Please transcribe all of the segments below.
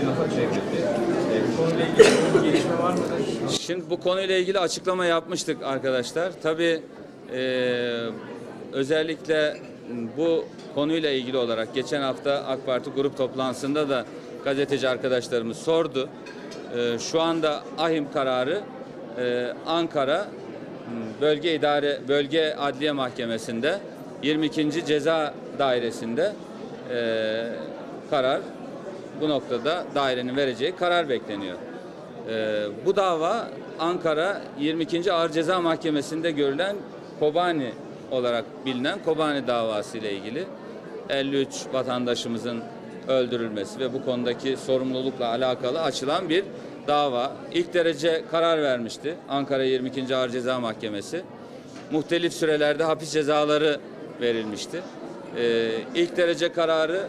sinafa çevrildi. E, bu konuyla ilgili bir gelişme var mı? Şimdi bu konuyla ilgili açıklama yapmıştık arkadaşlar. Tabii e, özellikle bu konuyla ilgili olarak geçen hafta AK Parti grup toplantısında da gazeteci arkadaşlarımız sordu. E, şu anda ahim kararı e, Ankara hmm, Bölge İdare Bölge Adliye Mahkemesi'nde 22. Ceza Dairesi'nde e, karar bu noktada dairenin vereceği karar bekleniyor. Ee, bu dava Ankara 22. Ağır Ceza Mahkemesi'nde görülen Kobani olarak bilinen Kobani davası ile ilgili 53 vatandaşımızın öldürülmesi ve bu konudaki sorumlulukla alakalı açılan bir dava. İlk derece karar vermişti Ankara 22. Ağır Ceza Mahkemesi. Muhtelif sürelerde hapis cezaları verilmişti. Ee, ilk derece kararı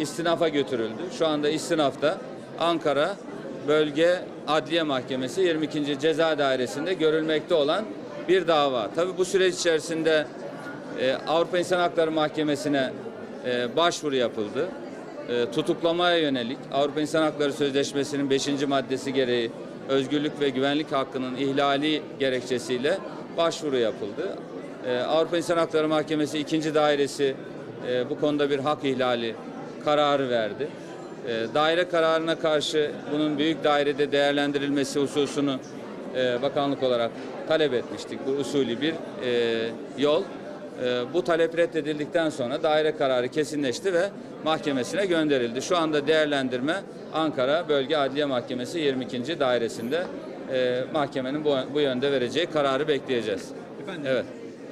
istinafa götürüldü. Şu anda istinafta Ankara Bölge Adliye Mahkemesi 22. Ceza Dairesi'nde görülmekte olan bir dava. Tabii bu süreç içerisinde e, Avrupa İnsan Hakları Mahkemesi'ne e, başvuru yapıldı. E, tutuklamaya yönelik Avrupa İnsan Hakları Sözleşmesi'nin 5. maddesi gereği özgürlük ve güvenlik hakkının ihlali gerekçesiyle başvuru yapıldı. E, Avrupa İnsan Hakları Mahkemesi 2. Dairesi e, bu konuda bir hak ihlali kararı verdi. E, daire kararına karşı bunun büyük dairede değerlendirilmesi hususunu e, bakanlık olarak talep etmiştik. Bu usulü bir e, yol. E, bu talep reddedildikten sonra daire kararı kesinleşti ve mahkemesine gönderildi. Şu anda değerlendirme Ankara Bölge Adliye Mahkemesi 22. dairesinde e, mahkemenin bu, bu yönde vereceği kararı bekleyeceğiz. Efendim Evet.